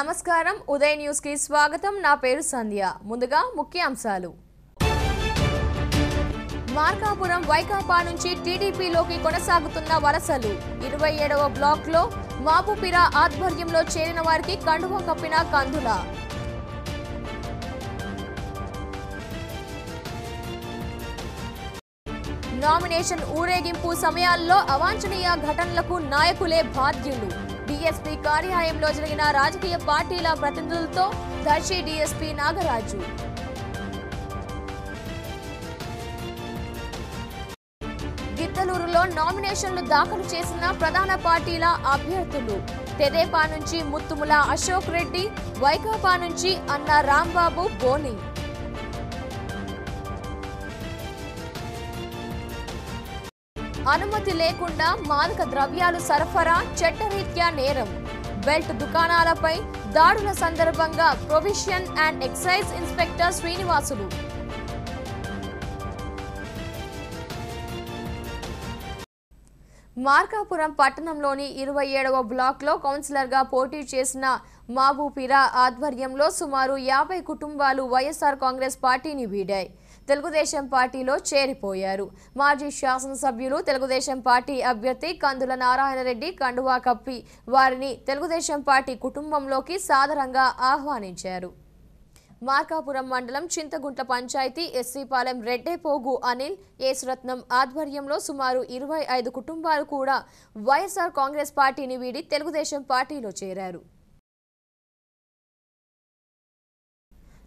నమస్కారం. ఉదయ్ న్యూస్కి స్వాగతం. నా పేరు సంధ్య. ముందుగా ముఖ్యాంశాలు. మార్కాపురం వైకాపా నుంచి టీడీపీలోకి కొనసాగుతున్న వలసలు. ఇరవై ఏడవ బ్లాక్లో మాపుపిరా ఆధ్వర్యంలో చేరిన వారికి కండువం కప్పిన కందుల. నామినేషన్ ఊరేగింపు సమయాల్లో అవాంఛనీయ ఘటనలకు నాయకులే బాధ్యులు. డిఎస్పీ కార్యాలయంలో జరిగిన రాజకీయ పార్టీల ప్రతినిధులతో దర్శి డిఎస్పీ నాగరాజు. గిద్దలూరులో నామినేషన్లు దాఖలు చేసిన ప్రధాన పార్టీల అభ్యర్థులు తెదేపా నుంచి ముత్తుముల అశోక్ రెడ్డి వైకాపా నుంచి అన్న రాంబాబు బోని అనుమతి లేకుండా మాదక ద్రవ్యాలు సరఫరా చట్టరీత్యా నేరం. బెల్ట్ దుకాణాలపై దాడుల సందర్భంగా prohibition and excise inspector Srinivasulu. Markapuram పట్టణంలోని ఇరవై ఏడవ బ్లాక్లో కౌన్సిలర్గా పోటీ చేసిన మాబూపిరా ఆధ్వర్యంలో సుమారు యాభై కుటుంబాలు వైఎస్ఆర్ కాంగ్రెస్ పార్టీని వీడాయి. తెలుగుదేశం పార్టీలో చేరిపోయారు. మాజీ శాసనసభ్యులు తెలుగుదేశం పార్టీ అభ్యర్థి కందుల నారాయణరెడ్డి కండువా కప్పి వారిని తెలుగుదేశం పార్టీ కుటుంబంలోకి సాదరంగా ఆహ్వానించారు. మార్కాపురం మండలం చింతగుంట్ల పంచాయతీ ఎస్సీపాలెం రెడ్డేపోగు అనిల్ యేసురత్నం ఆధ్వర్యంలో సుమారు ఇరవై ఐదు కుటుంబాలు కూడా వైఎస్ఆర్ కాంగ్రెస్ పార్టీని వీడి తెలుగుదేశం పార్టీలో చేరారు.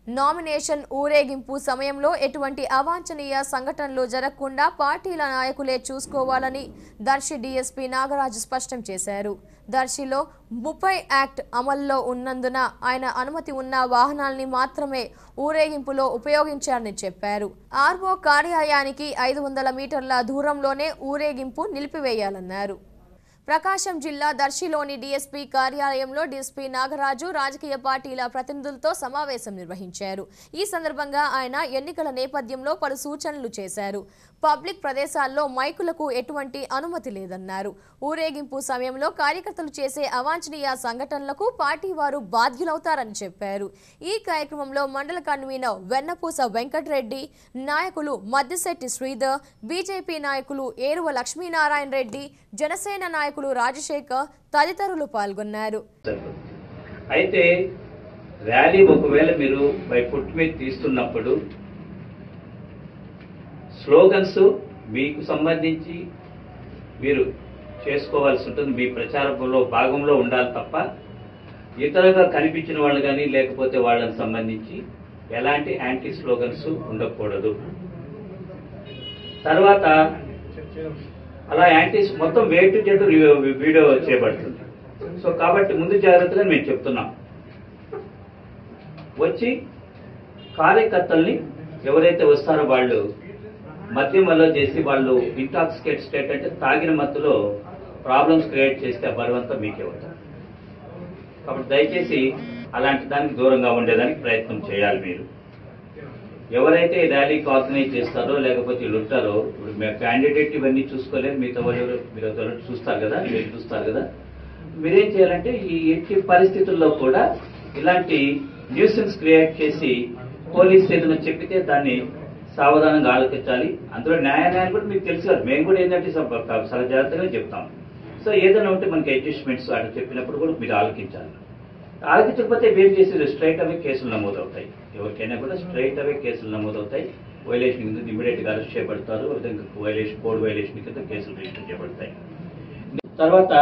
నామినేషన్ ఊరేగింపు సమయంలో ఎటువంటి అవాంఛనీయ సంఘటనలు జరగకుండా పార్టీల నాయకులే చూసుకోవాలని దర్శి డీఎస్పీ నాగరాజు స్పష్టం చేశారు. దర్శిలో ముప్పై యాక్ట్ అమల్లో ఉన్నందున ఆయన అనుమతి ఉన్న వాహనాల్ని మాత్రమే ఊరేగింపులో ఉపయోగించారని చెప్పారు. ఆర్ఓ కార్యాలయానికి ఐదు వందల మీటర్ల దూరంలోనే ఊరేగింపు నిలిపివేయాలన్నారు. ప్రకాశం జిల్లా దర్శిలోని డీఎస్పీ కార్యాలయంలో డీఎస్పీ నాగరాజు రాజకీయ పార్టీల ప్రతినిధులతో సమావేశం నిర్వహించారు. ఈ సందర్భంగా ఆయన ఎన్నికల నేపథ్యంలో పలు సూచనలు చేశారు. పబ్లిక్ ప్రదేశాల్లో మైకులకు ఎటువంటి అనుమతి లేదన్నారు. ఊరేగింపు సమయంలో కార్యకర్తలు చేసే అవాంఛనీయ సంఘటనలకు పార్టీ వారు బాధ్యులవుతారని చెప్పారు. ఈ కార్యక్రమంలో మండల కన్వీనర్ వెన్నపూస వెంకటరెడ్డి నాయకులు మద్దిశెట్టి శ్రీధర్ బీజేపీ నాయకులు ఏరువ లక్ష్మీనారాయణ రెడ్డి జనసేన నాయకులు రాజశేఖర్ తదితరులు పాల్గొన్నారు. అయితే ర్యాలీ ఒకవేళ మీరు బై ఫుట్ మీద తీస్తున్నప్పుడు స్లోగన్స్ మీకు సంబంధించి మీరు చేసుకోవాల్సి ఉంటుంది. మీ ప్రచారంలో భాగంలో ఉండాలి తప్ప ఇతరుగా కనిపించిన వాళ్ళు కానీ లేకపోతే వాళ్ళని సంబంధించి ఎలాంటి యాంటీ స్లోగన్స్ ఉండకూడదు. తర్వాత అలా యాంటీస్ మొత్తం వే టు జెడ్ వీడియో చేయబడుతుంది. సో కాబట్టి ముందు జాగ్రత్తగా మేము చెప్తున్నాం. వచ్చి కార్యకర్తల్ని ఎవరైతే వస్తారో వాళ్ళు మద్యం వల్ల చేసి వాళ్ళు ఇంటాక్సికేట్ స్టేట్ అంటే తాగిన మత్తులో ప్రాబ్లమ్స్ క్రియేట్ చేస్తే ఆ బరువంతా మీకే ఉంటారు కాబట్టి దయచేసి అలాంటి దానికి దూరంగా ఉండేదానికి ప్రయత్నం చేయాలి మీరు. ఎవరైతే ఈ ర్యాలీకి ఆర్గనైజ్ చేస్తారో లేకపోతే వీళ్ళు క్యాండిడేట్ ఇవన్నీ చూసుకోలేదు మిగతా వాళ్ళు ఎవరు మీరు చూస్తారు కదా మీరు చూస్తారు కదా. మీరేం చేయాలంటే ఈ ఎట్టి పరిస్థితుల్లో కూడా ఇలాంటి న్యూసెన్స్ క్రియేట్ చేసి పోలీస్ ఏదైనా చెప్పితే దాన్ని సావధానంగా ఆలోచించాలి అందులో న్యాయాన్ని కూడా మీకు తెలుసు కదా. మేము కూడా ఏంటంటే చాలా జాగ్రత్తగా చెప్తాం. సో ఏదైనా ఉంటే మనకి అడ్జస్ట్మెంట్స్ అటు చెప్పినప్పుడు కూడా మీరు ఆలోచించాలి ఆలోచించకపోతే ఏం చేసేది? స్ట్రైట్ అవే కేసులు నమోదవుతాయి. ఎవరికైనా కూడా స్ట్రైట్ అవే కేసులు నమోదవుతాయి. వైలేషన్ కింద ఇమీడియట్గా అరెస్ట్ చేయబడతారు విధంగా వైలేషన్ కోడ్ వైలేషన్ కింద కేసులు రిజిస్టర్ చేయబడతాయి. తర్వాత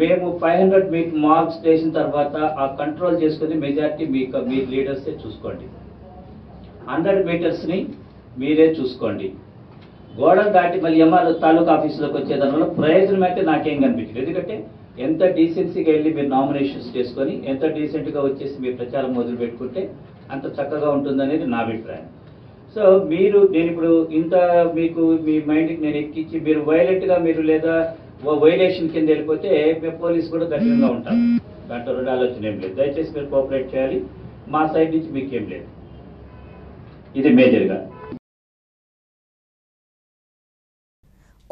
మేము ఫైవ్ హండ్రెడ్ మీకు మార్క్స్ చేసిన తర్వాత ఆ కంట్రోల్ చేసుకుని మెజారిటీ మీ మీ లీడర్స్ చూసుకోండి. హండ్రెడ్ మీటర్స్ని మీరే చూసుకోండి. గోడలు దాటి మళ్ళీ ఎంఆర్ తాలూకా ఆఫీసులోకి వచ్చేదానివల్ల ప్రయోజనం అయితే నాకేం కనిపించలేదు ఎందుకంటే ఎంత డీసెన్సీగా వెళ్ళి మీరు నామినేషన్స్ చేసుకొని ఎంత డీసెంట్గా వచ్చేసి మీరు ప్రచారం మొదలు పెట్టుకుంటే అంత చక్కగా ఉంటుందనేది నా అభిప్రాయం. సో మీరు నేను ఇప్పుడు ఇంత మీకు మీ మైండ్కి నేను ఎక్కించి మీరు వైలెంట్గా మీరు లేదా వైలేషన్ కింద వెళ్ళిపోతే పోలీస్ కూడా కఠినంగా ఉంటారు దాంట్లో రెండు ఆలోచన ఏం లేదు. దయచేసి మీరు కోఆపరేట్ చేయాలి. మా సైడ్ నుంచి మీకేం లేదు. ఇది మేజర్గా.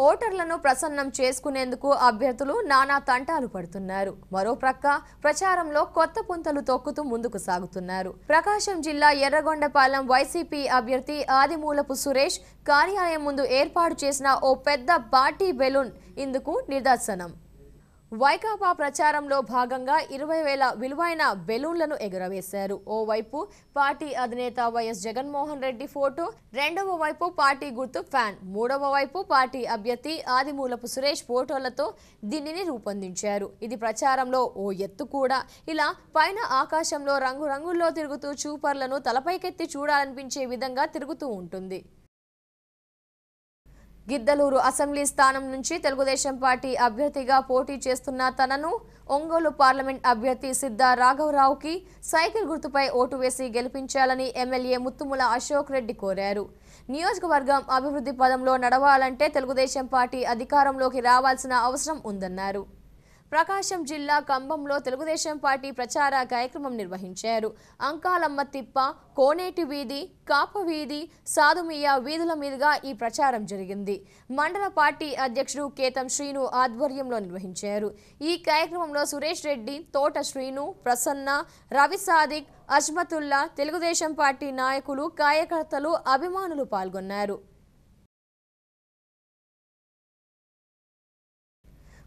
ఓటర్లను ప్రసన్నం చేసుకునేందుకు అభ్యర్థులు నానా తంటాలు పడుతున్నారు. మరో ప్రక్క ప్రచారంలో కొత్త పుంతలు తొక్కుతూ ముందుకు సాగుతున్నారు. ప్రకాశం జిల్లా ఎర్రగొండపాలెం వైసీపీ అభ్యర్థి ఆదిమూలపు సురేష్ కార్యాలయం ముందు ఏర్పాటు చేసిన ఓ పెద్ద పార్టీ బెలూన్ ఇందుకు నిదర్శనం. వైకాపా ప్రచారంలో భాగంగా ఇరవై వేల విలువైన బెలూన్లను ఎగురవేశారు. ఓవైపు పార్టీ అధినేత వైఎస్ జగన్మోహన్ రెడ్డి ఫోటో రెండవ వైపు పార్టీ గుర్తు ఫ్యాన్ మూడవ వైపు పార్టీ అభ్యర్థి ఆదిమూలపు సురేష్ ఫోటోలతో దీనిని రూపొందించారు. ఇది ప్రచారంలో ఓ ఎత్తు కూడా. ఇలా పైన ఆకాశంలో రంగురంగుల్లో తిరుగుతూ చూపర్లను తలపైకెత్తి చూడాలనిపించే విధంగా తిరుగుతూ ఉంటుంది. గిద్దలూరు అసెంబ్లీ స్థానం నుంచి తెలుగుదేశం పార్టీ అభ్యర్థిగా పోటీ చేస్తున్న తనను ఒంగోలు పార్లమెంట్ అభ్యర్థి సిద్ధా రాఘవరావుకి సైకిల్ గుర్తుపై ఓటు వేసి గెలిపించాలని ఎమ్మెల్యే ముత్తుముల అశోక్ రెడ్డి కోరారు. నియోజకవర్గం అభివృద్ధి పదంలో నడవాలంటే తెలుగుదేశం పార్టీ అధికారంలోకి రావాల్సిన అవసరం ఉందన్నారు. ప్రకాశం జిల్లా కంభంలో తెలుగుదేశం పార్టీ ప్రచార కార్యక్రమం నిర్వహించారు. అంకాలమ్మ తిప్ప కోనేటి వీధి కాప వీధి సాదుమియా వీధుల మీదుగా ఈ ప్రచారం జరిగింది. మండల పార్టీ అధ్యక్షుడు కేతం శ్రీను ఆధ్వర్యంలో నిర్వహించారు. ఈ కార్యక్రమంలో సురేష్ రెడ్డి తోట శ్రీను ప్రసన్న రవి సాదిక్ అజ్మతుల్లా తెలుగుదేశం పార్టీ నాయకులు కార్యకర్తలు అభిమానులు పాల్గొన్నారు.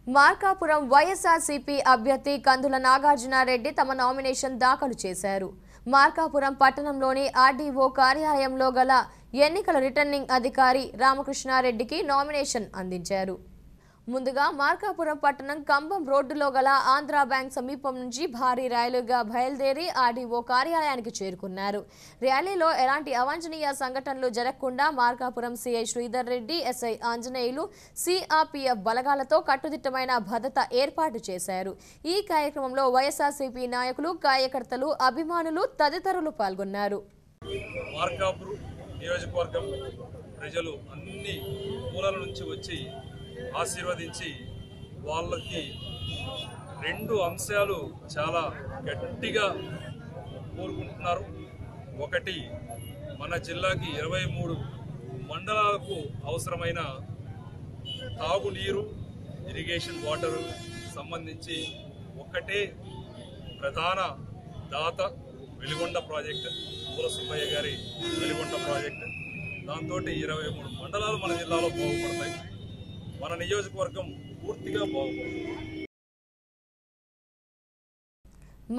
మార్కాపురం వైఎస్ఆర్సీపీ అభ్యర్థి కందుల నాగార్జునారెడ్డి తమ నామినేషన్ దాఖలు చేశారు. మార్కాపురం పట్టణంలోని ఆర్డీఓ కార్యాలయంలో గల ఎన్నికల రిటర్నింగ్ అధికారి రామకృష్ణారెడ్డికి నామినేషన్ అందించారు. ముందుగా మార్కాపురం పట్టణం కంబం రోడ్డులో గల ఆంధ్రా బ్యాంక్ సమీపం నుంచి భారీ ర్యాలీగా బయలుదేరి ఆర్డీఓ కార్యాలయానికి చేరుకున్నారు. ర్యాలీలో ఎలాంటి అవాంఛనీయ సంఘటనలు జరగకుండా Markapuram CI Sridhar Reddy SI Anjaneyulu CRPF బలగాలతో కట్టుదిట్టమైన భద్రత ఏర్పాటు చేశారు. ఈ కార్యక్రమంలో వైఎస్ఆర్సీపీ నాయకులు కార్యకర్తలు అభిమానులు తదితరులు పాల్గొన్నారు. మార్కాపురం నియోజకవర్గం ప్రజలు అన్ని మూలల నుంచి వచ్చి ఆశీర్వదించి వాళ్ళకి రెండు అంశాలు చాలా గట్టిగా కోరుకుంటున్నారు. ఒకటి మన జిల్లాకి ఇరవై మూడు మండలాలకు అవసరమైన తాగునీరు ఇరిగేషన్ వాటర్ సంబంధించి ఒక్కటే ప్రధాన దాత వెలిగొండ ప్రాజెక్ట్ పూల సుబ్బయ్య గారి వెలిగొండ ప్రాజెక్ట్. దాంతో ఇరవై మూడు మండలాలు మన జిల్లాలో బాగుపడతాయి. మన నియోజకవర్గం పూర్తిగా బాగుపడుతుంది.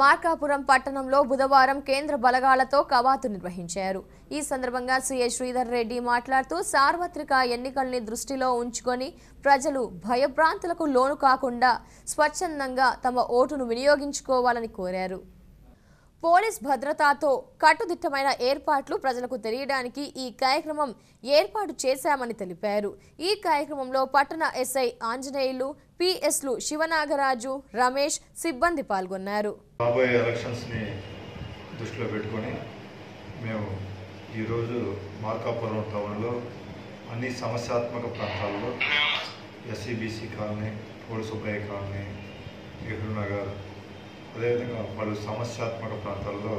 మార్కాపురం పట్టణంలో బుధవారం కేంద్ర బలగాలతో కవాతు నిర్వహించారు. ఈ సందర్భంగా సీఐ శ్రీధర్ రెడ్డి మాట్లాడుతూ సార్వత్రిక ఎన్నికల్ని దృష్టిలో ఉంచుకొని ప్రజలు భయభ్రాంతులకు లోను కాకుండా స్వచ్ఛందంగా తమ ఓటును వినియోగించుకోవాలని కోరారు. పోలీస్ భద్రతతో కట్టుదిట్టమైన ఏర్పాట్లు ప్రజలకు తెలియడానికి ఈ కార్యక్రమం ఏర్పాటు చేశామని తెలిపారు. ఈ కార్యక్రమంలో పట్టణ ఎస్ఐ ఆంజనేయులు పిఎస్లు శివనాగరాజు రమేష్ సిబ్బంది పాల్గొన్నారు. రాబోయే ఎలక్షన్స్ని దృష్టిలో పెట్టుకొని మేము ఈరోజు మార్కాపురం టౌన్లో అన్ని సమస్యాత్మక ప్రాంతాల్లో SC BC colony Pudi Subbaiah colony Nehru Nagar అదేవిధంగా పలు సమస్యాత్మక ప్రాంతాల్లో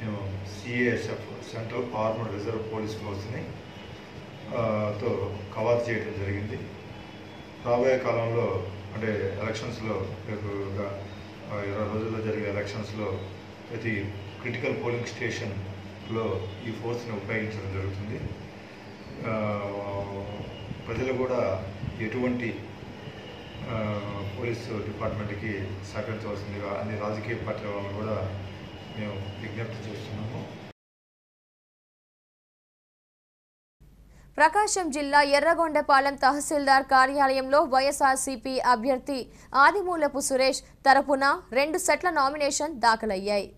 మేము CASF central armed reserve police ఫోర్స్ని తో కవాతు చేయడం జరిగింది. రాబోయే కాలంలో అంటే ఎలక్షన్స్లో రేపు ఇరవై రోజుల్లో జరిగే ఎలక్షన్స్లో ప్రతి క్రిటికల్ పోలింగ్ స్టేషన్లో ఈ ఫోర్స్ని ఉపయోగించడం జరుగుతుంది. ప్రజలు కూడా ఎటువంటి పోలీసు డిపార్ట్మెంట్కి సహకరించవలసిందిగా అన్ని రాజకీయ పార్టీల వాళ్ళని కూడా మేము విజ్ఞప్తి చేస్తున్నాము. ప్రకాశం జిల్లా ఎర్రగొండపాలెం తహసీల్దార్ కార్యాలయంలో వైఎస్ఆర్సీపీ అభ్యర్థి ఆదిమూలపు సురేష్ తరపున రెండు సెట్ల నామినేషన్ దాఖలయ్యాయి.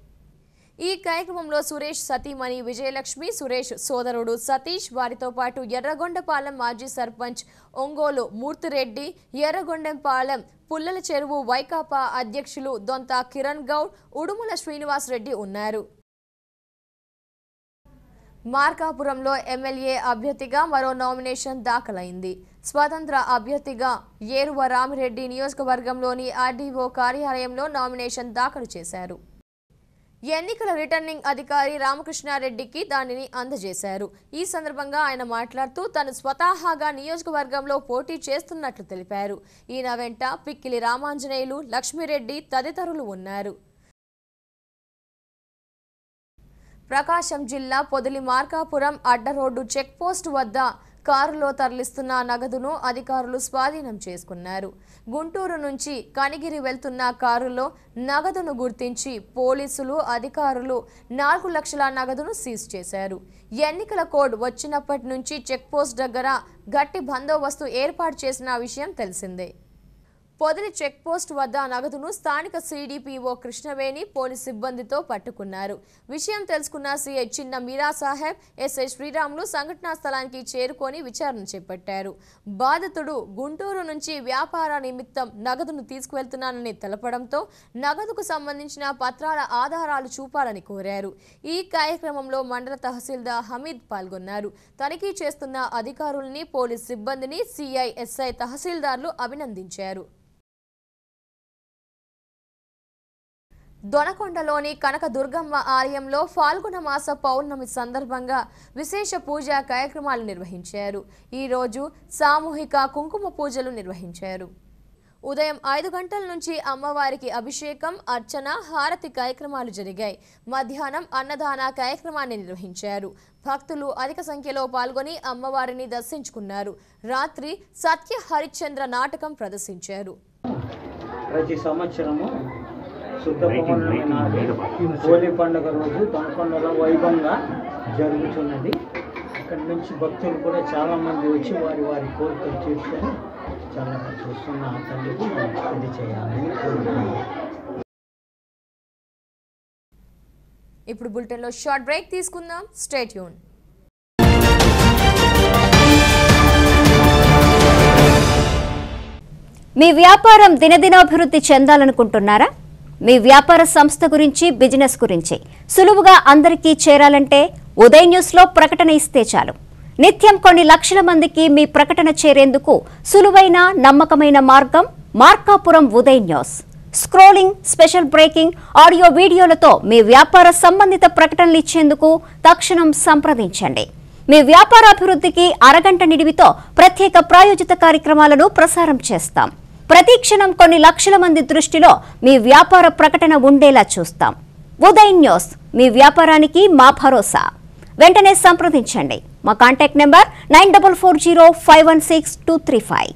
ఈ కార్యక్రమంలో సురేష్ సతీమణి విజయలక్ష్మి సురేష్ సోదరుడు సతీష్ వారితో పాటు ఎర్రగొండపాలెం మాజీ సర్పంచ్ ఒంగోలు మూర్తిరెడ్డి ఎర్రగొండపాలెం పుల్లల చెరువు వైకాపా అధ్యక్షులు దొంత కిరణ్ గౌడ్ ఉడుముల శ్రీనివాస్ రెడ్డి ఉన్నారు. మార్కాపురంలో ఎమ్మెల్యే అభ్యర్థిగా మరో నామినేషన్ దాఖలైంది. స్వతంత్ర అభ్యర్థిగా ఏరువ రామిరెడ్డి నియోజకవర్గంలోని ఆర్డీఓ కార్యాలయంలో నామినేషన్ దాఖలు చేశారు. ఎన్నికల రిటర్నింగ్ అధికారి రామకృష్ణారెడ్డికి దానిని అందజేశారు. ఈ సందర్భంగా ఆయన మాట్లాడుతూ తను స్వతహాగా నియోజకవర్గంలో పోటీ చేస్తున్నట్లు తెలిపారు. ఈయన వెంట పిక్కిలి రామాంజనేయులు లక్ష్మిరెడ్డి తదితరులు ఉన్నారు. ప్రకాశం జిల్లా పొదిలి మార్కాపురం అడ్డ రోడ్డు వద్ద కారులో తరలిస్తున్న నగదును అధికారులు స్వాధీనం చేసుకున్నారు. గుంటూరు నుంచి కనిగిరి వెళ్తున్న కారులో నగదును గుర్తించి పోలీసులు అధికారులు నాలుగు లక్షల నగదును సీజ్ చేశారు. ఎన్నికల కోడ్ వచ్చినప్పటి నుంచి చెక్పోస్ట్ దగ్గర గట్టి బందోబస్తు ఏర్పాటు చేసిన విషయం తెలిసిందే. పొదిలి చెక్పోస్ట్ వద్ద నగదును స్థానిక సిడిపిఓ కృష్ణవేణి పోలీస్ సిబ్బందితో పట్టుకున్నారు. విషయం తెలుసుకున్న సిఐ చిన్న మీరా సాహెబ్ ఎస్ఐ శ్రీరాములు సంఘటనా స్థలానికి చేరుకొని విచారణ చేపట్టారు. బాధితుడు గుంటూరు నుంచి వ్యాపార నిమిత్తం నగదును తీసుకువెళ్తున్నానని తెలపడంతో నగదుకు సంబంధించిన పత్రాల ఆధారాలు చూపాలని కోరారు. ఈ కార్యక్రమంలో మండల తహసీల్దార్ హమీద్ పాల్గొన్నారు. తనిఖీ చేస్తున్న అధికారుల్ని పోలీస్ సిబ్బందిని సిఐఎస్ఐ తహసీల్దార్లు అభినందించారు. దొనకొండలోని కనకదుర్గమ్మ ఆలయంలో ఫాల్గుణ మాస పౌర్ణమి సందర్భంగా విశేష పూజా కార్యక్రమాలు నిర్వహించారు. ఈరోజు సామూహిక కుంకుమ పూజలు నిర్వహించారు. ఉదయం ఐదు గంటల నుంచి అమ్మవారికి అభిషేకం అర్చన హారతి కార్యక్రమాలు జరిగాయి. మధ్యాహ్నం అన్నదాన కార్యక్రమాన్ని నిర్వహించారు. భక్తులు అధిక సంఖ్యలో పాల్గొని అమ్మవారిని దర్శించుకున్నారు. రాత్రి సత్య హరిశ్చంద్ర నాటకం ప్రదర్శించారు. ప్రతి సంవత్సరము శుద్ధ పౌర్ణమి నాడు హోలీ పండుగ రోజు తొనకొండలో వైభవంగా జరుగుతున్నది. అక్కడి నుంచి భక్తులు కూడా చాలా మంది వచ్చి వారి వారి కోరికలు తీర్చుకొని చాలా చూస్తున్న తల్లికి ఇది చేయాలని కోరుకుంటున్నాను ఇప్పుడు బులెటిన్లో షార్ట్ బ్రేక్ తీసుకుందాం. స్టేట్ యూన్ మీ వ్యాపారం దినదినాభివృద్ధి చెందాలనుకుంటున్నారా? మీ వ్యాపార సంస్థ గురించి బిజినెస్ గురించి. సులువుగా అందరికీ చేరాలంటే ఉదయ్ న్యూస్లో ప్రకటన ఇస్తే చాలు. నిత్యం కొన్ని లక్షల మందికి మీ ప్రకటన చేరేందుకు సులువైన నమ్మకమైన మార్గం Markapuram Uday news. Scrolling special breaking audio వీడియోలతో మీ వ్యాపార సంబంధిత ప్రకటనలు ఇచ్చేందుకు తక్షణం సంప్రదించండి. మీ వ్యాపారాభివృద్ధికి అరగంట నిడివితో ప్రత్యేక ప్రాయోజిత కార్యక్రమాలను ప్రసారం చేస్తాం. ప్రతి క్షణం కొన్ని లక్షల మంది దృష్టిలో మీ వ్యాపార ప్రకటన ఉండేలా చూస్తాం. ఉదయ్ న్యూస్. మీ వ్యాపారానికి మా భరోసా. వెంటనే సంప్రదించండి. మా contact number nine double four zero five one six two three five.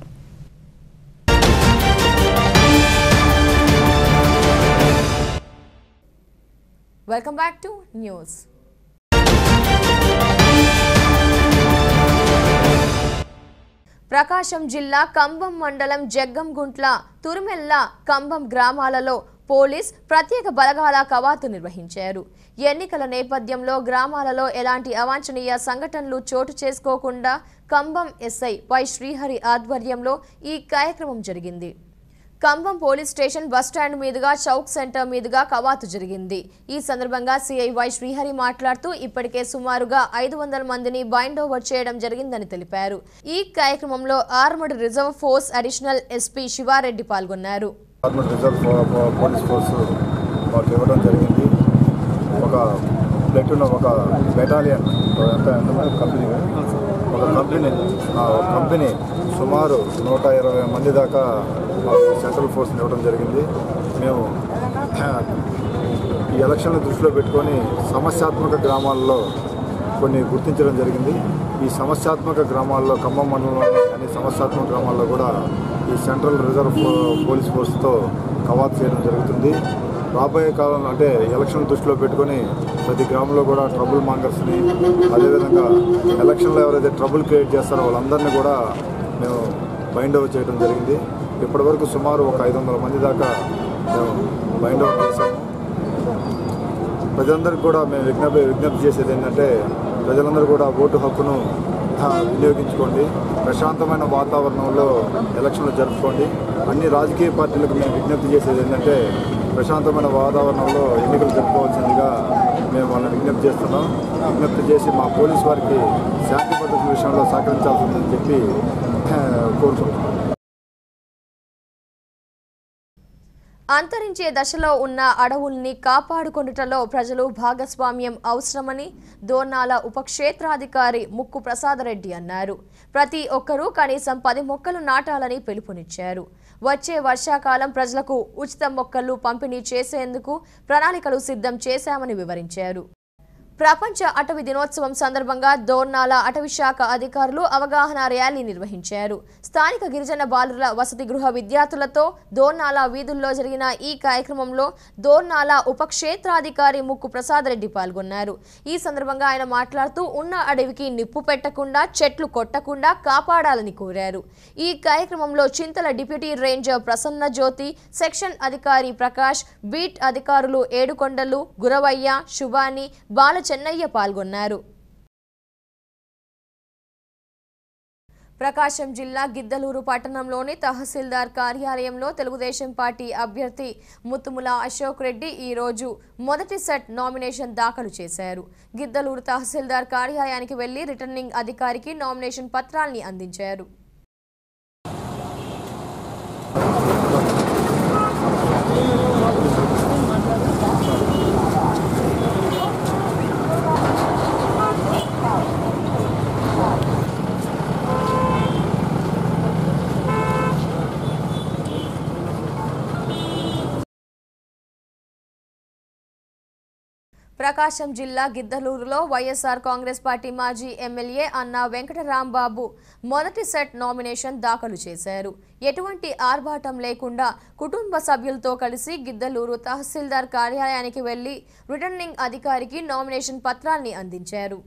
Welcome back to news Prakasam జిల్లా కంబం మండలం జగ్గంగుంట్ల తురుమెల్ల కంబం గ్రామాలలో పోలీస్ ప్రత్యేక బలగాల కవాతు నిర్వహించారు. ఎన్నికల నేపథ్యంలో గ్రామాలలో ఎలాంటి అవాంఛనీయ సంఘటనలు చోటు చేసుకోకుండా కంబం ఎస్ఐ వై శ్రీహరి ఆధ్వర్యంలో ఈ కార్యక్రమం జరిగింది. కంభం పోలీస్ స్టేషన్ బస్టాండ్ మీదుగా చౌక్ సెంటర్ మీదుగా కవాతు జరిగింది. ఈ సందర్భంగా సిఐ వై శ్రీహరి మాట్లాడుతూ ఇప్పటికే సుమారుగా ఐదు వందల మందిని బైండ్ ఓవర్ చేయడం జరిగిందని తెలిపారు. ఈ కార్యక్రమంలో armed reserve force additional SP Sivareddy పాల్గొన్నారు. ఒక బెటాలియన్ ఒక కంపెనీ కంపెనీ సుమారు నూట ఇరవై మంది దాకా మాకు సెంట్రల్ ఫోర్స్ని ఇవ్వడం జరిగింది. మేము ఈ ఎలక్షన్లు దృష్టిలో పెట్టుకొని సమస్యాత్మక గ్రామాల్లో కొన్ని గుర్తించడం జరిగింది. ఈ సమస్యాత్మక గ్రామాల్లో ఖమ్మం మండలంలోని అన్ని సమస్యాత్మక గ్రామాల్లో కూడా ఈ సెంట్రల్ రిజర్వ్ పోలీస్ ఫోర్స్తో కవాతు చేయడం జరుగుతుంది. రాబోయే కాలంలో అంటే ఎలక్షన్ దృష్టిలో పెట్టుకొని ప్రతి గ్రామంలో కూడా ట్రబుల్ మాంగర్స్ని అదేవిధంగా ఎలక్షన్లో ఎవరైతే ట్రబుల్ క్రియేట్ చేస్తారో వాళ్ళందరినీ కూడా మేము బైండ్ ఓవర్ చేయడం జరిగింది. ఇప్పటివరకు సుమారు ఒక ఐదు వందల మంది దాకా మేము బైండ్ ఓవర్ చేశాము. ప్రజలందరికీ కూడా మేము విజ్ఞప్తి విజ్ఞప్తి చేసేది ఏంటంటే ప్రజలందరూ కూడా ఓటు హక్కును వినియోగించుకోండి. ప్రశాంతమైన వాతావరణంలో ఎలక్షన్లు జరుపుకోండి. అన్ని రాజకీయ పార్టీలకు మేము విజ్ఞప్తి చేసేది ఏంటంటే ప్రశాంతమైన వాతావరణంలో ఎన్నికలు జరుపుకోవాల్సిందిగా మేము వాళ్ళని విజ్ఞప్తి చేస్తున్నాం. విజ్ఞప్తి చేసి మా పోలీస్ వారికి శాంతి భద్రత విషయంలో సహకరించాల్సిందని చెప్పి కోరుకుంటున్నాను అంతరించే దశలో ఉన్న అడవుల్ని కాపాడుకొనుటలో ప్రజలు భాగస్వామ్యం అవసరమని దోర్నాల ఉపక్షేత్రాధికారి ముక్కు ప్రసాదరెడ్డి అన్నారు. ప్రతి ఒక్కరూ కనీసం పది మొక్కలు నాటాలని పిలుపునిచ్చారు. వచ్చే వర్షాకాలం ప్రజలకు ఉచిత మొక్కలు పంపిణీ చేసేందుకు ప్రణాళికలు సిద్ధం చేశామని వివరించారు. ప్రపంచ అటవీ దినోత్సవం సందర్భంగా దోర్నాల అటవీ శాఖ అధికారులు అవగాహన ర్యాలీ నిర్వహించారు. స్థానిక గిరిజన బాలుల వసతి గృహ విద్యార్థులతో దోర్నాల వీధుల్లో జరిగిన ఈ కార్యక్రమంలో దోర్నాల ఉపక్షేత్రాధికారి ముక్కు ప్రసాద్ రెడ్డి పాల్గొన్నారు. ఈ సందర్భంగా ఆయన మాట్లాడుతూ ఉన్న అడవికి నిప్పు పెట్టకుండా చెట్లు కొట్టకుండా కాపాడాలని కోరారు. ఈ కార్యక్రమంలో Chintala deputy ranger Prasanna Jyothi section అధికారి ప్రకాష్ బీట్ అధికారులు ఏడుకొండలు గురవయ్య శుభాని బాల చెన్నయ్య పాల్గొన్నారు. ప్రకాశం జిల్లా గిద్దలూరు పట్టణంలోని తహసీల్దార్ కార్యాలయంలో తెలుగుదేశం పార్టీ అభ్యర్థి ముత్తుముల అశోక్ రెడ్డి ఈ రోజు మొదటి సెట్ నామినేషన్ దాఖలు చేశారు. గిద్దలూరు తహసీల్దార్ కార్యాలయానికి వెళ్ళి రిటర్నింగ్ అధికారికి నామినేషన్ పత్రాల్ని అందించారు. ప్రకాశం జిల్లా గిద్దలూరులో వైఎస్ఆర్ కాంగ్రెస్ పార్టీ మాజీ ఎమ్మెల్యే అన్న వెంకటరాంబాబు మొదటి సెట్ నామినేషన్ దాఖలు చేశారు. ఎటువంటి ఆర్భాటం లేకుండా కుటుంబ సభ్యులతో కలిసి గిద్దలూరు తహసీల్దార్ కార్యాలయానికి వెళ్ళి రిటర్నింగ్ అధికారికి నామినేషన్ పత్రాన్ని అందించారు.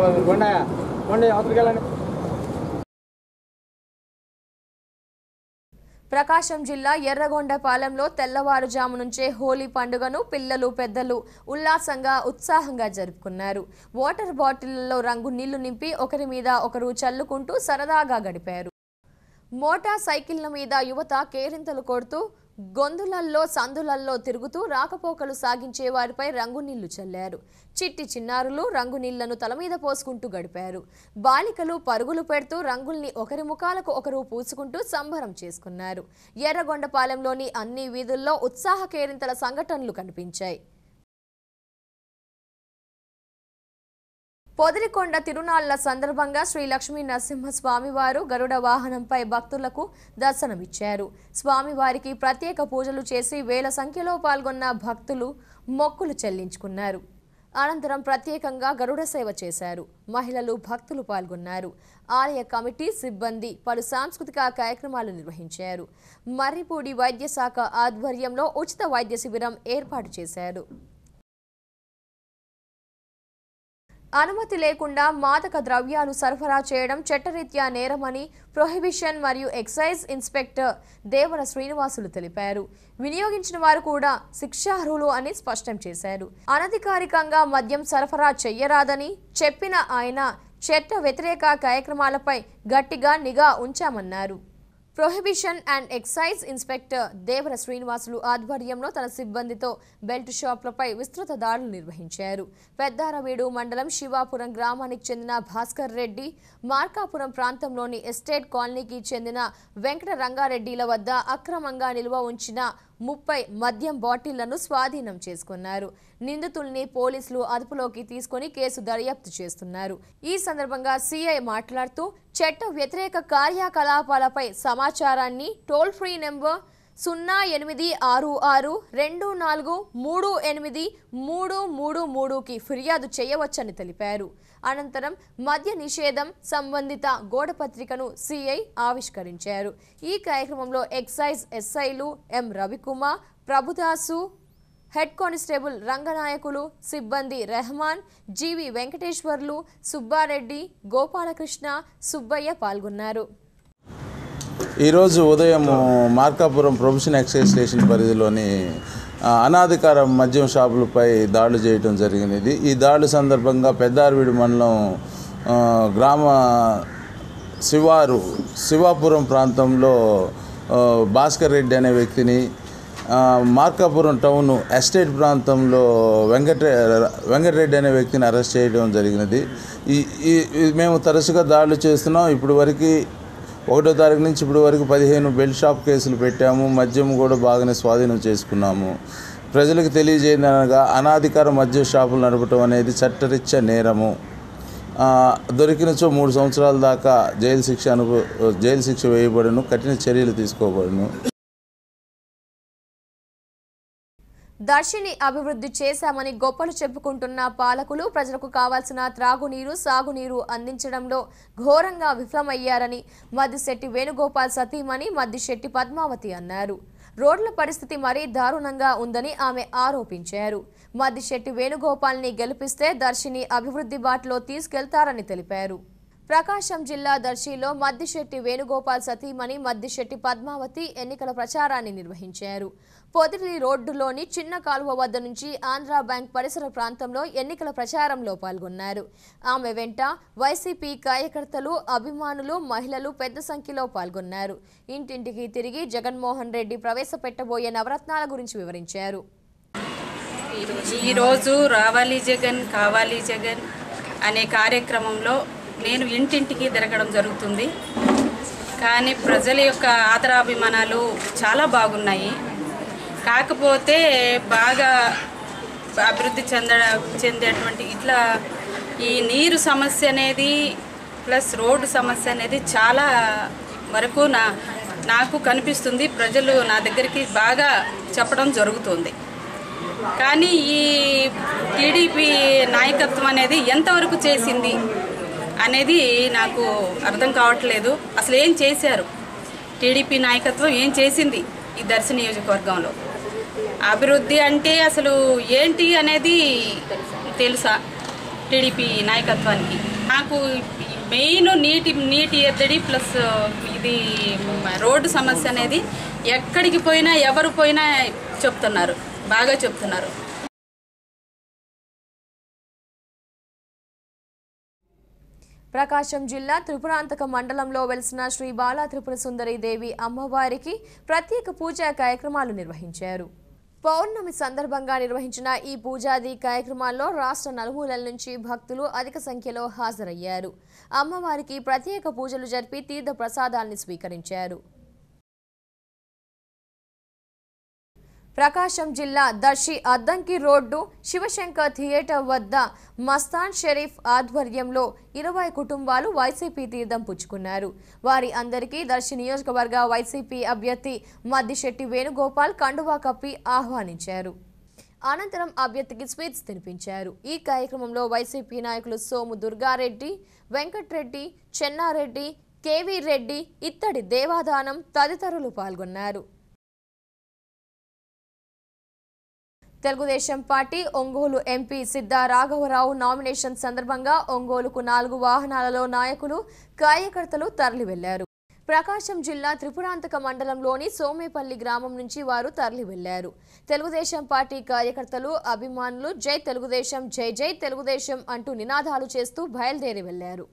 అవతలికి వెళ్ళండి. ప్రకాశం జిల్లా ఎర్రగొండపాలెంలో తెల్లవారుజాము నుంచే హోలీ పండుగను పిల్లలు పెద్దలు ఉల్లాసంగా ఉత్సాహంగా జరుపుకున్నారు. వాటర్ బాటిళ్ళలో రంగు నీళ్ళు నింపి ఒకరి మీద ఒకరు చల్లుకుంటూ సరదాగా గడిపారు. మోటార్ సైకిళ్ళ మీద యువత కేరింతలు కొడుతూ గొంతులల్లో సందులల్లో తిరుగుతూ రాకపోకలు సాగించే వారిపై రంగు నీళ్ళు చల్లారు. చిట్టి చిన్నారులు రంగు తలమీద తల మీద పోసుకుంటూ గడిపారు. బాలికలు పరుగులు పెడుతూ రంగుల్ని ఒకరి ముఖాలకు ఒకరు పూసుకుంటూ సంబరం చేసుకున్నారు. ఎర్రగొండపాలెంలోని అన్ని వీధుల్లో ఉత్సాహ కేరింతల సంఘటనలు కనిపించాయి. పొదిరికొండ తిరునాళ్ళ సందర్భంగా శ్రీ లక్ష్మీ నరసింహస్వామి వారు గరుడ వాహనంపై భక్తులకు దర్శనమిచ్చారు. స్వామివారికి ప్రత్యేక పూజలు చేసి వేల సంఖ్యలో పాల్గొన్న భక్తులు మొక్కులు చెల్లించుకున్నారు. అనంతరం ప్రత్యేకంగా గరుడ సేవ చేశారు. మహిళలు భక్తులు పాల్గొన్నారు. ఆలయ కమిటీ సిబ్బంది పలు సాంస్కృతిక కార్యక్రమాలు నిర్వహించారు. మర్రిపూడి వైద్య శాఖ ఆధ్వర్యంలో ఉచిత వైద్య శిబిరం ఏర్పాటు చేశారు. అనుమతి లేకుండా మాదక ద్రవ్యాలు సరఫరా చేయడం చట్టరీత్యా నేరమని ప్రొహిబిషన్ మరియు ఎక్సైజ్ ఇన్స్పెక్టర్ దేవర శ్రీనివాసులు తెలిపారు. వినియోగించిన వారు కూడా శిక్షార్హులు అని స్పష్టం చేశారు. అనధికారికంగా మద్యం సరఫరా చెయ్యరాదని చెప్పిన ఆయన చట్ట వ్యతిరేక కార్యక్రమాలపై గట్టిగా నిఘా ఉంచామన్నారు. Prohibition and excise inspector Devara Srinivasulu ఆధ్వర్యంలో తన సిబ్బందితో బెల్ట్ షాపులపై విస్తృత దాడులు నిర్వహించారు. పెద్దారవీడు మండలం శివాపురం గ్రామానికి చెందిన భాస్కర్ రెడ్డి మార్కాపురం ప్రాంతంలోని ఎస్టేట్ కాలనీకి చెందిన వెంకట రంగారెడ్డిల వద్ద అక్రమంగా నిల్వ ఉంచిన ముప్పై మద్యం బాటిళ్ళను స్వాధీనం చేసుకున్నారు. నిందితుల్ని పోలీసులు అదుపులోకి తీసుకొని కేసు దర్యాప్తు చేస్తున్నారు. ఈ సందర్భంగా సీఐ మాట్లాడుతూ చట్ట వ్యతిరేక కార్యకలాపాలపై సమాచారాన్ని టోల్ ఫ్రీ నెంబర్ సున్నా ఎనిమిది ఆరు ఆరు రెండు నాలుగు మూడు ఎనిమిది మూడు మూడు మూడుకి ఫిర్యాదు చేయవచ్చని తెలిపారు. అనంతరం మద్య నిషేధం సంబంధిత గోడపత్రికను సిఐ ఆవిష్కరించారు. ఈ కార్యక్రమంలో ఎక్సైజ్ ఎస్ఐలు M Ravikumar Prabhudasu head constable Ranganayakulu సిబ్బంది రెహమాన్ జీవి వెంకటేశ్వర్లు సుబ్బారెడ్డి గోపాలకృష్ణ సుబ్బయ్య పాల్గొన్నారు. ఈరోజు ఉదయం మార్కాపురం ప్రొఫెషన్ ఎక్సైజ్ స్టేషన్ పరిధిలోని అనాధికార మద్యం షాపులపై దాడులు చేయడం జరిగినది. ఈ దాడుల సందర్భంగా పెద్దారవీడు మండలం గ్రామ శివారు శివాపురం ప్రాంతంలో భాస్కర్ రెడ్డి అనే వ్యక్తిని మార్కాపురం టౌన్ ఎస్టేట్ ప్రాంతంలో వెంకట వెంకటరెడ్డి అనే వ్యక్తిని అరెస్ట్ చేయడం జరిగినది. ఈ ఈ మేము తరచుగా దాడులు చేస్తున్నాం. ఇప్పుడు వరకు ఒకటో తారీఖు నుంచి ఇప్పుడు వరకు పదిహేను బెల్ట్ షాప్ కేసులు పెట్టాము. మద్యం కూడా బాగానే స్వాధీనం చేసుకున్నాము. ప్రజలకు తెలియజేయనగా అనాధికార మద్య షాపులు నడపడం అనేది చట్టరీత్యా నేరము. దొరికినచో మూడు సంవత్సరాల దాకా జైలు శిక్ష అనుభవ జైలు శిక్ష వేయబడును కఠిన చర్యలు తీసుకోబడును. దర్శిని అభివృద్ధి చేశామని గొప్పలు చెప్పుకుంటున్న పాలకులు ప్రజలకు కావాల్సిన త్రాగునీరు సాగునీరు అందించడంలో ఘోరంగా విఫలమయ్యారని మద్దిశెట్టి వేణుగోపాల్ సతీమణి మద్దిశెట్టి పద్మావతి అన్నారు. రోడ్ల పరిస్థితి మరీ దారుణంగా ఉందని ఆమె ఆరోపించారు. మద్దిశెట్టి వేణుగోపాల్ని గెలిపిస్తే దర్శిని అభివృద్ధి బాటలో తీసుకెళ్తారని తెలిపారు. ప్రకాశం జిల్లా దర్శిలో మద్దిశెట్టి వేణుగోపాల్ సతీమణి మద్దిశెట్టి పద్మావతి ఎన్నికల ప్రచారాన్ని నిర్వహించారు. పొదిలి రోడ్డులోని చిన్న కాలువ వద్ద నుంచి ఆంధ్రా బ్యాంక్ పరిసర ప్రాంతంలో ఎన్నికల ప్రచారంలో పాల్గొన్నారు. ఆమె వెంట వైసీపీ కార్యకర్తలు అభిమానులు మహిళలు పెద్ద సంఖ్యలో పాల్గొన్నారు. ఇంటింటికి తిరిగి జగన్మోహన్ రెడ్డి ప్రవేశపెట్టబోయే నవరత్నాల గురించి వివరించారు. ఈరోజు రావాలి జగన్ కావాలి జగన్ అనే కార్యక్రమంలో నేను ఇంటింటికి తిరగడం జరుగుతుంది. కానీ ప్రజల యొక్క ఆదరాభిమానాలు చాలా బాగున్నాయి. కాకపోతే బాగా అభివృద్ధి చెంద చెందేటువంటి ఇట్లా ఈ నీరు సమస్య అనేది ప్లస్ రోడ్డు సమస్య అనేది చాలా వరకు నా నాకు కనిపిస్తుంది. ప్రజలు నా దగ్గరికి బాగా చెప్పడం జరుగుతుంది. కానీ ఈ టీడీపీ నాయకత్వం అనేది ఎంతవరకు చేసింది? అనేది నాకు అర్థం కావట్లేదు. అసలు ఏం చేశారు? టీడీపీ నాయకత్వం ఏం చేసింది ఈ దర్శన నియోజకవర్గంలో? అభివృద్ధి అంటే అసలు ఏంటి అనేది తెలుసా టీడీపీ నాయకత్వానికి? నాకు మెయిన్ నీటి నీటి ఎద్దడి ప్లస్ ఇది రోడ్డు సమస్య అనేది ఎక్కడికి పోయినా ఎవరు పోయినా చెప్తున్నారు. బాగా చెప్తున్నారు. ప్రకాశం జిల్లా త్రిపురాంతక మండలంలో వెలిసిన శ్రీ బాలా త్రిపుర సుందరి దేవి అమ్మవారికి ప్రత్యేక పూజా కార్యక్రమాలు నిర్వహించారు. పౌర్ణమి సందర్భంగా నిర్వహించిన ఈ పూజాది కార్యక్రమాల్లో రాష్ట్ర నలుమూలల నుంచి భక్తులు అధిక సంఖ్యలో హాజరయ్యారు. అమ్మవారికి ప్రత్యేక పూజలు జరిపి తీర్థ ప్రసాదాల్ని స్వీకరించారు. ప్రకాశం జిల్లా దర్శి అద్దంకి రోడ్డు శివశంకర్ థియేటర్ వద్ద మస్తాన్ షరీఫ్ ఆధ్వర్యంలో ఇరవై కుటుంబాలు వైసీపీ తీర్థం పుచ్చుకున్నారు. వారి అందరికీ దర్శి నియోజకవర్గ వైసీపీ అభ్యర్థి మద్దిశెట్టి వేణుగోపాల్ కండువా కప్పి ఆహ్వానించారు. అనంతరం అభ్యర్థికి స్వీట్స్ తినిపించారు. ఈ కార్యక్రమంలో వైసీపీ నాయకులు సోము దుర్గారెడ్డి వెంకట్రెడ్డి చెన్నారెడ్డి కేవీ రెడ్డి ఇత్తడి దేవాదానం తదితరులు పాల్గొన్నారు. తెలుగుదేశం పార్టీ ఒంగోలు ఎంపీ సిద్ధా రాఘవరావు నామినేషన్ సందర్భంగా ఒంగోలుకు నాలుగు వాహనాలలో నాయకులు కార్యకర్తలు తరలి వెళ్ళారు ప్రకాశం జిల్లా త్రిపురాంతక మండలంలోని సోమేపల్లి గ్రామం నుంచి వారు తరలి వెళ్ళారు తెలుగుదేశం పార్టీ కార్యకర్తలు అభిమానులు జై తెలుగుదేశం జై జై తెలుగుదేశం అంటూ నినాదాలు చేస్తూ బయలుదేరి వెళ్ళారు.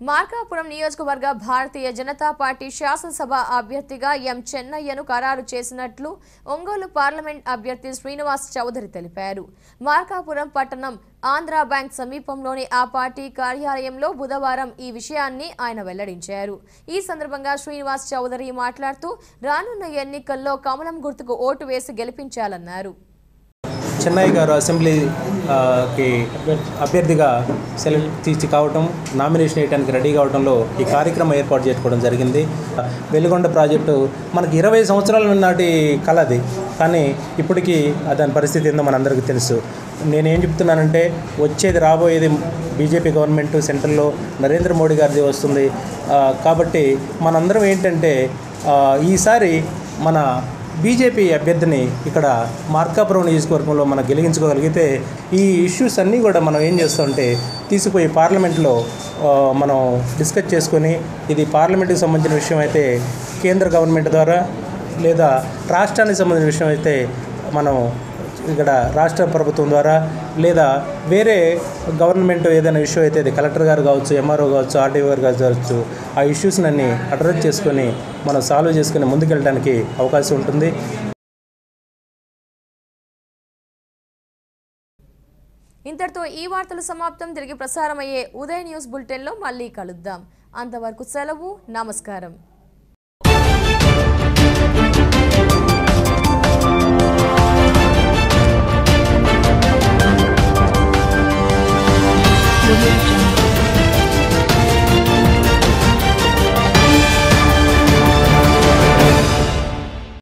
మార్కాపురం నియోజకవర్గ భారతీయ జనతా పార్టీ శాసనసభ అభ్యర్థిగా ఎం చెన్నయ్యను ఖరారు చేసినట్లు ఒంగోలు పార్లమెంట్ అభ్యర్థి శ్రీనివాస్ చౌదరి తెలిపారు. మార్కాపురం పట్టణం ఆంధ్రా బ్యాంక్ సమీపంలోని ఆ పార్టీ కార్యాలయంలో బుధవారం ఈ విషయాన్ని ఆయన వెల్లడించారు. ఈ సందర్భంగా శ్రీనివాస్ చౌదరి మాట్లాడుతూ రానున్న ఎన్నికల్లో కమలం గుర్తుకు ఓటు వేసి గెలిపించాలన్నారు. చెన్నై గారు అసెంబ్లీకి అభ్యర్థిగా సెలెక్ట్ తీర్చి కావటం నామినేషన్ వేయడానికి రెడీ కావడంలో ఈ కార్యక్రమం ఏర్పాటు చేసుకోవడం జరిగింది. వెలుగొండ ప్రాజెక్టు మనకి ఇరవై సంవత్సరాల నాటి కళ అది. కానీ ఇప్పటికీ దాని పరిస్థితి ఏందో మనందరికీ తెలుసు. నేనేం చెప్తున్నానంటే వచ్చేది రాబోయేది బీజేపీ గవర్నమెంట్ సెంట్రల్లో నరేంద్ర మోడీ గారిది వస్తుంది. కాబట్టి మనందరం ఏంటంటే ఈసారి మన బీజేపీ అభ్యర్థిని ఇక్కడ మార్కాపురం నియోజకవర్గంలో మనం గెలిగించుకోగలిగితే ఈ ఇష్యూస్ అన్నీ కూడా మనం ఏం చేస్తామంటే తీసుకుపోయి పార్లమెంట్లో మనం డిస్కస్ చేసుకొని ఇది పార్లమెంట్కి సంబంధించిన విషయం అయితే కేంద్ర గవర్నమెంట్ ద్వారా లేదా రాష్ట్రానికి సంబంధించిన విషయం అయితే మనం ఇక్కడ రాష్ట్ర ప్రభుత్వం ద్వారా లేదా వేరే గవర్నమెంట్ ఏదైనా ఇష్యూ అయితే అది కలెక్టర్ గారు కావచ్చు ఎంఆర్ఓ కావచ్చు ఆర్డీఓ గారు కావచ్చు ఆ ఇష్యూస్ని అన్ని అడ్రస్ చేసుకొని మనం సాల్వ్ చేసుకుని ముందుకెళ్ళడానికి అవకాశం ఉంటుంది. ఇంతటితో ఈ వార్తలు సమాప్తం. తిరిగి ప్రసారమయ్యే ఉదయ్ న్యూస్ బులెటిన్లో మళ్ళీ కలుద్దాం. అంతవరకు సెలవు నమస్కారం.